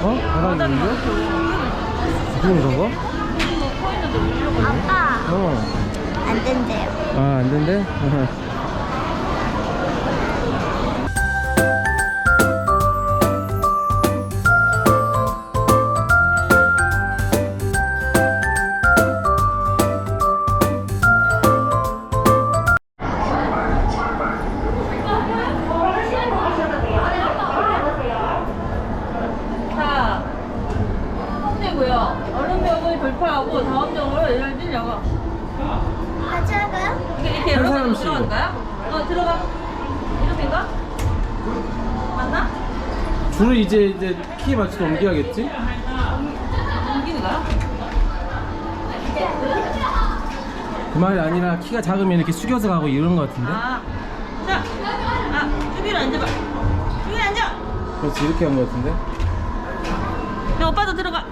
있는 거? 그런 거? 아빠 어. 안 된대요. 아, 안 된대? 힘내고요. 얼음벽을 돌파하고 다음 벽으로 얘를 뛰려고. 같이 할까요? 이게 이렇게 한 여러 번 사람씩. 들어갈까요? 어, 들어가. 이렇게인가? 맞나? 줄을 이제, 이제 키에 맞춰서 옮겨야겠지? 옮기는 거야? 그 말이 아니라 키가 작으면 이렇게 숙여서 가고 이런 거 같은데? 아, 자, 아, 주기로 앉아봐. 주기 앉아. 그렇지, 이렇게 한거 같은데? 야, 오빠도 들어가.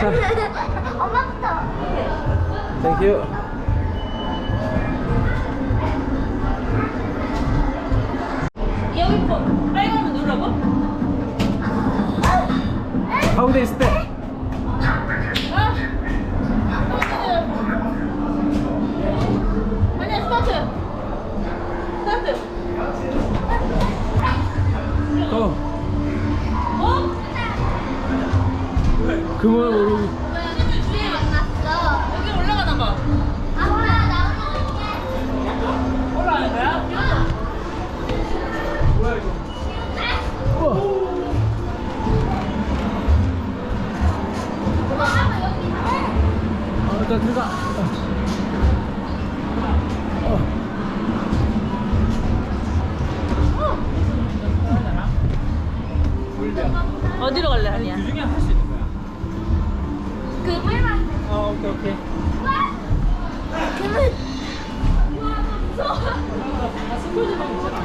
엄마부터. 땡큐. 여기 뭐 빨간 거 누르라고? 가운데 있을 때. 그걸 모르고. 주에 만났어. 여기 올라가나 봐. 아빠 나오는 올라가는 거야? 우와. 어, 일단 들어가. 어. 어디로 갈래 아니야? 그 중에 할수 있는. 그물만. 어, 오케이, 오케이. 그물.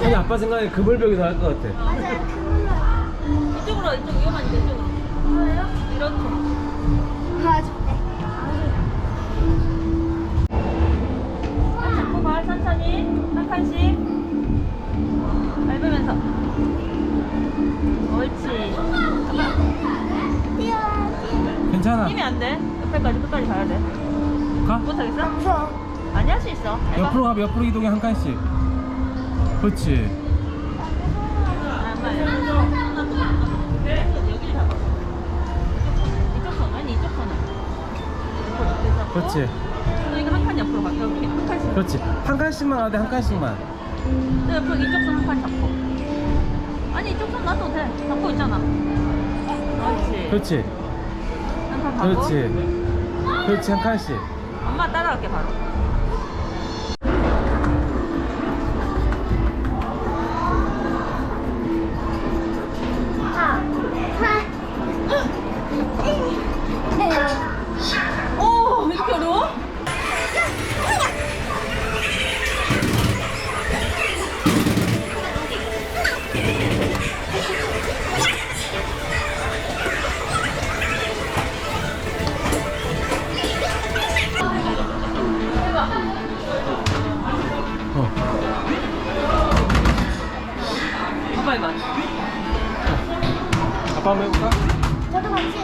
아니, 아빠 생각에 그물벽이 더 할 것 같아. 맞아요. 그물만. 이쪽으로 이쪽 위험한데 이쪽으로. 옆에까지 끝까지 가야 돼. 가. 못하겠어? 무서워. 아니 할 수 있어. 해봐. 옆으로 가, 옆으로 이동해, 한 칸씩. 그렇지. 아. 그렇지. 또 이거 한 칸 옆으로 가. 이렇게 한 칸씩. 그렇지. 한 칸씩만 돼, 한 칸씩만. 또 옆으로 이쪽 손 한 칸 잡고. 아니 이쪽 손 놔도 돼. 잡고 있잖아. 그렇지. 그렇지. 한 칸 가고. 그렇지. 그렇지, 한 칸씩. 엄마 따라갈게 바로. 해볼까? 저도 같이.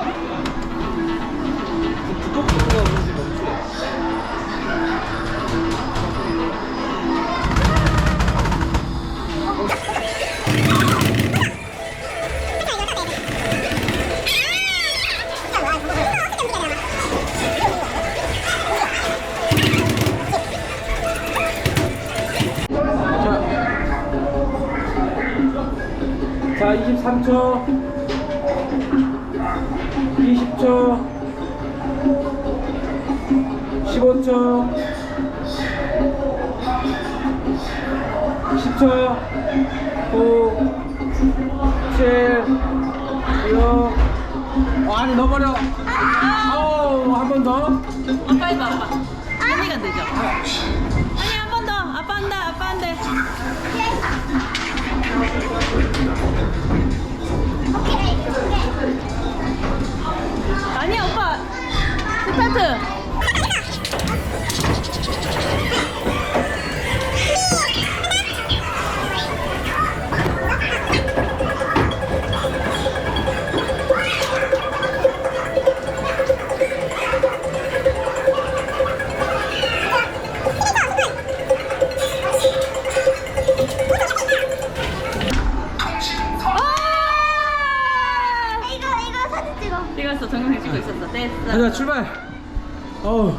자, 23초, 20초, 15초, 10초, 9, 7, 6, 어, 아니 넣어버려. 아우, 한번 더. 아빠 해봐 아빠. 언니가 되죠? 찍었어. 정영이 찍고 있었어. 됐어. 가자 출발. 어우.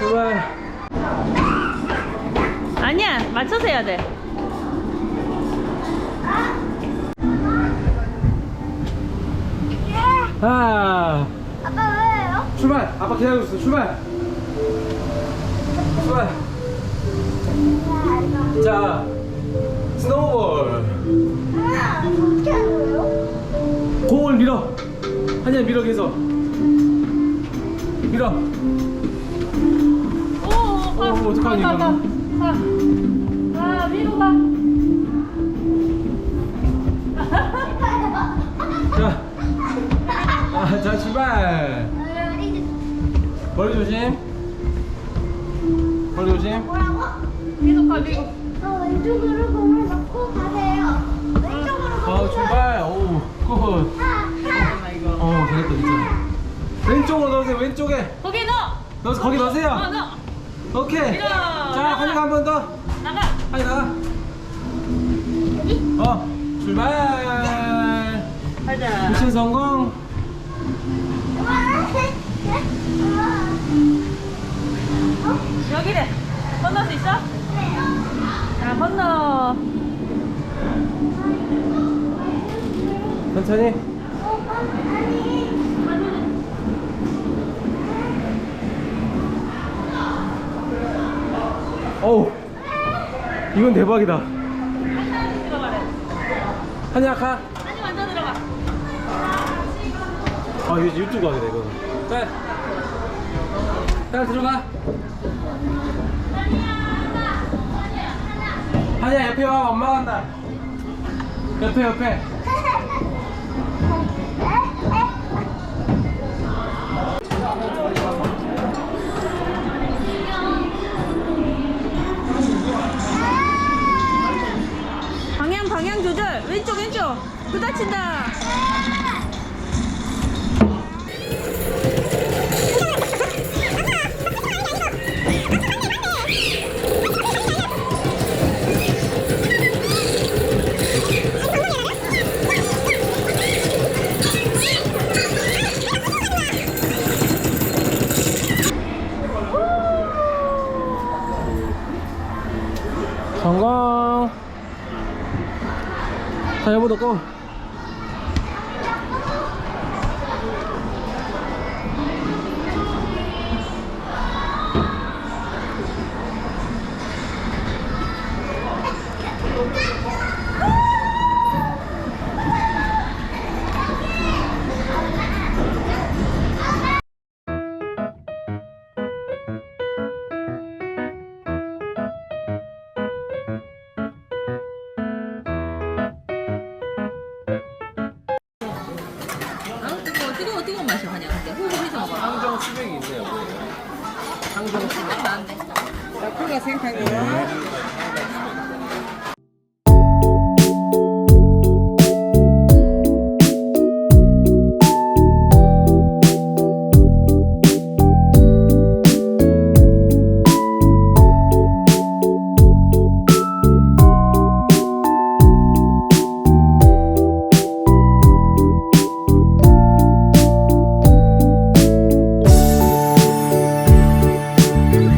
출발. 아니야 맞춰서 해야 돼. 하나 아빠 왜요? 출발. 아빠 기다리고 있어. 출발. 출발. 자 스노우볼. 엄마, 어떻게 하요? 한이야 밀어 계속. 밀어. 오, 어, 어떡하니, 가, 가, 이거는? 가. 가, 위로 가. 자, 아, 자 출발. 머리 조심. 머리 조심. 뭐라고? 계속 가, 위로. 어, 왼쪽으로 공을 넣고 가세요. 왼쪽으로 어, 공을 출발. 오, 굿. 하, 하. 어, 잘했다, 진짜. 왼쪽으로 넣으세요, 왼쪽에. 거기 넣어. 넣어서 거기 어, 넣으세요. 넣어. 오케이. 밀어. 자, 한이가 한 번 더. 나가. 한이 나가. 어, 출발. 가자. 미션 성공. 여기래. 건널 수 있어? 자, 건너. 천천히. 어우, 이건 대박이다. 한이야, 가. 아니, 먼저 들어가. 아, 이거 유튜브 하게 돼, 이거. 자, 자, 들어가. 한이야, 옆에 와, 엄마 간다. 옆에, 옆에. 부딪힌다. 성공. 자, 여보, 너 고. 뜨거운 맛이 하냐, 근데. 호흡해서 먹어. 항정 수백이 있네요. 항정 수백. 나는데. 크가 생각해요.